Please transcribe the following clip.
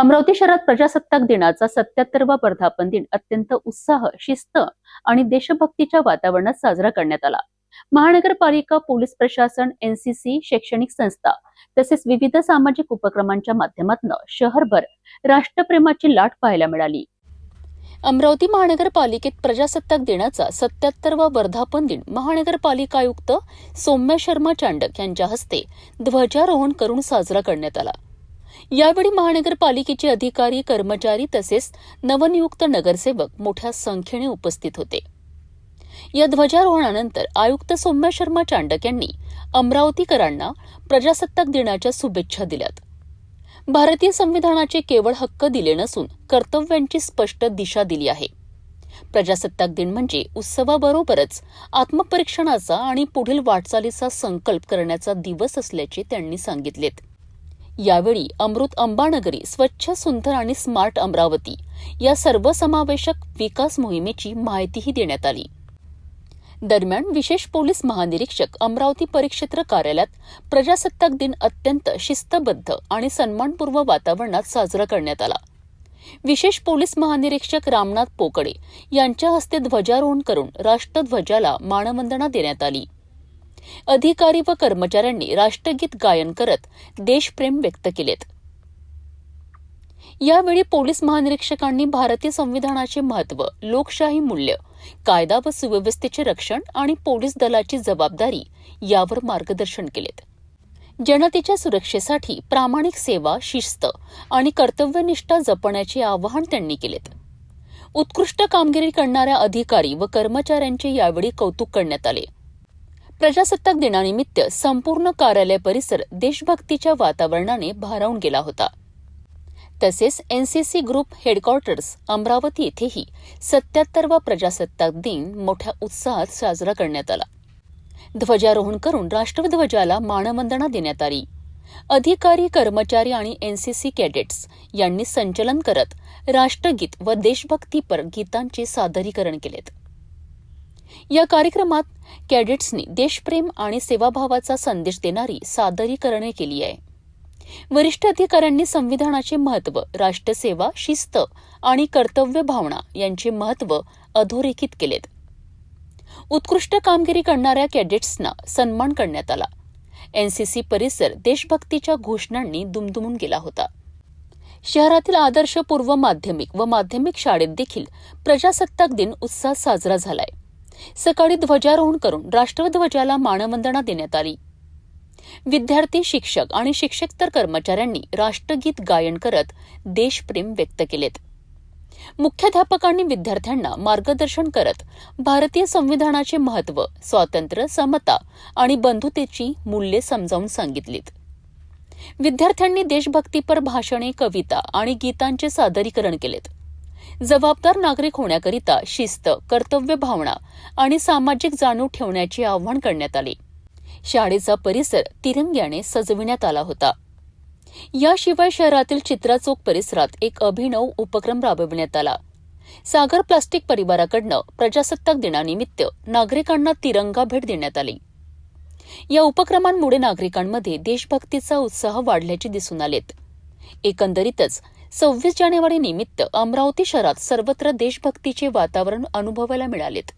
अमरावती शहरात प्रजासत्ताक दिनाचा सत्याहत्तरवा वर्धापन दिन अत्यंत उत्साह शिस्त आणि देशभक्तीच्या वातावरणात साजरा करण्यात आला. महानगरपालिका पोलीस प्रशासन एनसीसी शैक्षणिक संस्था तसेच विविध सामाजिक उपक्रमांच्या माध्यमातून शहरभर राष्ट्रप्रेमाची लाट पाहायला मिळाली. अमरावती महानगरपालिकेत प्रजासत्ताक दिनाचा सत्याहत्तरवा वर्धापन दिन महानगरपालिका आयुक्त सौम्य शर्मा चांडक यांच्या हस्ते ध्वजारोहण करून साजरा करण्यात आला. यावेळी महानगरपालिकेचे अधिकारी कर्मचारी तसेच नवनियुक्त नगरसेवक मोठ्या संख्येने उपस्थित होते. या ध्वजारोहणानंतर आयुक्त सौम्य शर्मा चांडक यांनी अमरावतीकरांना प्रजासत्ताक दिनाच्या शुभेच्छा दिल्यात. भारतीय संविधानाचे केवळ हक्क दिले नसून कर्तव्यांची स्पष्ट दिशा दिली आहे. प्रजासत्ताक दिन म्हणजे उत्सवाबरोबरच आत्मपरीक्षणाचा आणि पुढील वाटचालीचा संकल्प करण्याचा दिवस असल्याचे त्यांनी सांगितलेत. यावेळी अमृत अंबानगरी स्वच्छ सुंदर आणि स्मार्ट अमरावती या सर्वसमावेशक विकास मोहिमेची माहितीही देण्यात आली. दरम्यान विशेष पोलीस महानिरीक्षक अमरावती परिक्षेत्र कार्यालयात प्रजासत्ताक दिन अत्यंत शिस्तबद्ध आणि सन्मानपूर्व वातावरणात साजरा करण्यात आला. विशेष पोलीस महानिरीक्षक रामनाथ पोकडे यांच्या हस्ते ध्वजारोहण करून राष्ट्रध्वजाला मानवंदना देण्यात आली. अधिकारी व कर्मचाऱ्यांनी राष्ट्रगीत गायन करत देशप्रेम व्यक्त केलेत. यावेळी पोलीस महानिरीक्षकांनी भारतीय संविधानाचे महत्त्व लोकशाही मूल्य कायदा व सुव्यवस्थेचे रक्षण आणि पोलीस दलाची जबाबदारी यावर मार्गदर्शन केलेत. जनतेच्या सुरक्षेसाठी प्रामाणिक सेवा शिस्त आणि कर्तव्यनिष्ठा जपण्याचे आवाहन त्यांनी केलेत. उत्कृष्ट कामगिरी करणाऱ्या अधिकारी व कर्मचाऱ्यांचे यावेळी कौतुक करण्यात आले. प्रजासत्ताक दिनानिमित्त संपूर्ण कार्यालय परिसर देशभक्तीच्या वातावरणाने भारावून गेला होता. तसेच एनसीसी ग्रुप हेडक्वार्टर्स अमरावती येथेही सत्याहत्तरवा प्रजासत्ताक दिन मोठ्या उत्साहात साजरा करण्यात आला. ध्वजारोहण करून राष्ट्रध्वजाला मानवंदना देण्यात आली. अधिकारी कर्मचारी आणि एनसीसी कॅडेट्स यांनी संचलन करत राष्ट्रगीत व देशभक्तीपर गीतांचे सादरीकरण केलेत. या कार्यक्रमात कॅडेट्सनी देशप्रेम आणि सेवाभावाचा संदेश देणारी सादरीकरणे केली आहे. वरिष्ठ अधिकाऱ्यांनी संविधानाचे महत्त्व राष्ट्रसेवा शिस्त आणि कर्तव्य भावना यांचे महत्त्व अधोरेखित केलेत. उत्कृष्ट कामगिरी करणाऱ्या कॅडेट्सना सन्मान करण्यात आला. एनसीसी परिसर देशभक्तीच्या घोषणांनी दुमदुमून गेला होता. शहरातील आदर्श पूर्व माध्यमिक व माध्यमिक शाळेत देखील प्रजासत्ताक दिन उत्साहात साजरा झालाय. सकाळी ध्वजारोहण करून राष्ट्रध्वजाला मानवंदना देण्यात आली. विद्यार्थी शिक्षक आणि शिक्षकतर कर्मचाऱ्यांनी राष्ट्रगीत गायन करत देशप्रेम व्यक्त केलेत. मुख्याध्यापकांनी विद्यार्थ्यांना मार्गदर्शन करत भारतीय संविधानाचे महत्त्व स्वातंत्र्य समता आणि बंधुतेची मूल्ये समजावून सांगितलीत. विद्यार्थ्यांनी देशभक्तीपर भाषणे कविता आणि गीतांचे सादरीकरण केलेत. जबाबदार नागरिक होण्याकरिता शिस्त कर्तव्य भावना आणि सामाजिक जाणीव ठेवण्याचे आवाहन करण्यात आले. शाळेचा परिसर तिरंग्याने सजविण्यात आला होता. याशिवाय शहरातील चित्रा चौक परिसरात एक अभिनव उपक्रम राबविण्यात आला. सागर प्लास्टिक परिवाराकडनं प्रजासत्ताक दिनानिमित्त नागरिकांना तिरंगा भेट देण्यात आली. या उपक्रमांमुळे नागरिकांमध्ये देशभक्तीचा उत्साह वाढल्याचे दिसून आलेत. एकंदरीतच सव्वीस जानेवारी निमित्त अमरावती शहरात सर्वत्र देशभक्तीचे वातावरण अनुभवायला मिळालेत.